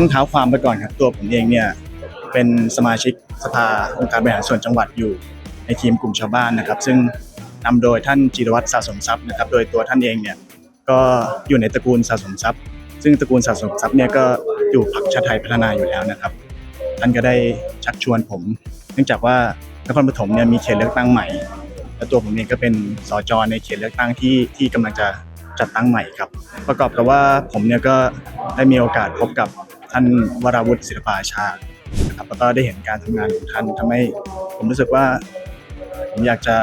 ต้องเท้าความไปก่อนครับ ตัวผมเองเนี่ยเป็นสมาชิกสภาองค์การบริหารส่วนจังหวัดอยู่ในทีมกลุ่มชาวบ้านนะครับ ซึ่งนำโดยท่านจิรวัตรสะสมทรัพย์นะครับ โดยตัวท่านเองเนี่ยก็อยู่ในตระกูลสะสมทรัพย์ ซึ่งตระกูลสะสมทรัพย์เนี่ยก็อยู่พรรคชาติไทยพัฒนาอยู่แล้วนะครับ ท่านก็ได้ชักชวนผม เนื่องจากว่านครปฐมเนี่ยมีเขตเลือกตั้งใหม่และตัวผมเองก็เป็นสจในเขตเลือกตั้งที่ที่กำลังจะจัดตั้งใหม่ครับ ประกอบกับว่าผมเนี่ยก็ได้มีโอกาสพบกับ ท่านวราวุฒิศิลปาชาตินะครับแล้วก็ได้เห็นการทำงานของท่านทำให้ผมรู้สึกว่าผมอยากจะ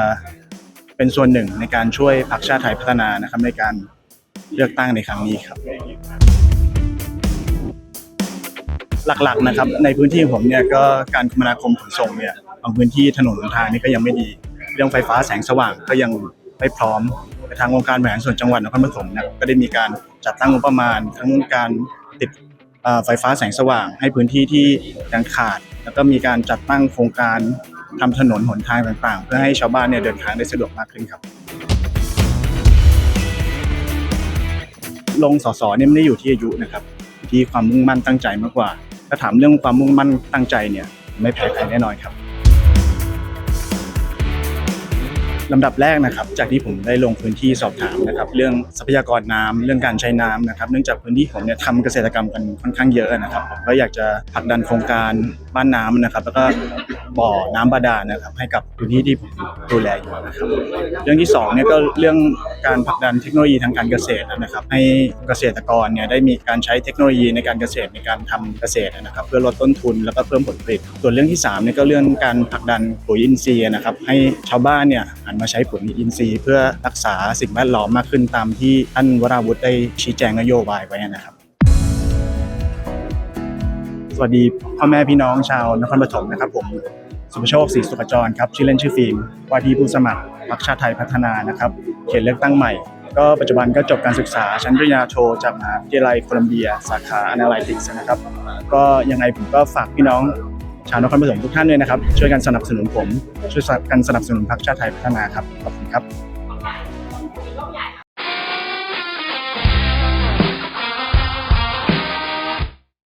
เป็นส่วนหนึ่งในการช่วยพรรคชาติไทยพัฒนานะครับในการเลือกตั้งในครั้งนี้ครับ หลักๆนะครับ ในพื้นที่ผมเนี่ยก็การคมนาคมขนส่งเนี่ยบางพื้นที่ถนนทางนี่ก็ยังไม่ดี เรื่องไฟฟ้าแสงสว่างก็ยังไม่พร้อมแต่ทางองค์การบริหารส่วนจังหวัดนครปฐมเนี่ยก็ได้มีการจัดตั้งงบประมาณ ทั้งการติด ไฟฟ้าแสงสว่างให้พื้นที่ที่ยังขาด แล้วก็มีการจัดตั้งโครงการทำถนนหนทางต่างๆ เพื่อให้ชาวบ้านเนี่ยเดินทางได้สะดวกมากขึ้นครับ ลงสสเนี่ยไม่ได้อยู่ที่อายุนะครับที่ความมุ่งมั่นตั้งใจมากกว่า ถ้าถามเรื่องความมุ่งมั่นตั้งใจเนี่ยไม่แพ้ใครแน่นอนครับ ลำดับแรกนะครับ จากที่ผมได้ลงพื้นที่สอบถามนะครับ เรื่องทรัพยากรน้ำเรื่องการใช้น้ำนะครับ เนื่องจากพื้นที่ผมเนี่ยทำเกษตรกรรมกันค่อนข้างเยอะนะครับผมก็อยากจะผลักดันโครงการบ้านน้ำนะครับ แล้วก็บ่อน้ำบาดาลนะครับ ให้กับพื้นที่ที่ผมดูแลอยู่นะครับ เรื่องที่สองเนี่ยก็เรื่อง การผลักดันเทคโนโลยีทางการเกษตรนะครับให้เกษตรกรเนี่ยได้มีการใช้เทคโนโลยีในการเกษตรในการทำเกษตรนะครับเพื่อลดต้นทุนแล้วก็เพิ่มผลผลิต ส่วนเรื่องที่สามเนี่ยก็เรื่องการผลักดันปุ๋ยอินทรีย์นะครับให้ชาวบ้านเนี่ยหันมาใช้ปุ๋ยอินทรีย์ เพื่อรักษาสิ่งแวดล้อมมากขึ้นตามที่ท่านวราวุฒิได้ชี้แจงนโยบายไว้นะครับสวัสดีพ่อแม่พี่น้องชาวนครปฐมนะครับผมสุภโชคศรีสุขจรครับชื่อเล่นชื่อฟิล์มว่าที่ผู้สมัคร พรรคชาติไทยพัฒนานะครับ เขตเลือกตั้งใหม่ ก็ปัจจุบันก็จบการศึกษาชั้นปริญญาโทจากมหาวิทยาลัยโคลัมเบีย สาขาอนาลิติกส์นะครับ ก็ยังไงผมก็ฝากพี่น้องชาวนครปฐมทุกท่านด้วยนะครับ ช่วยกันสนับสนุนผม ช่วยกันสนับสนุนพรรคชาติไทยพัฒนาครับ ขอบคุณครับ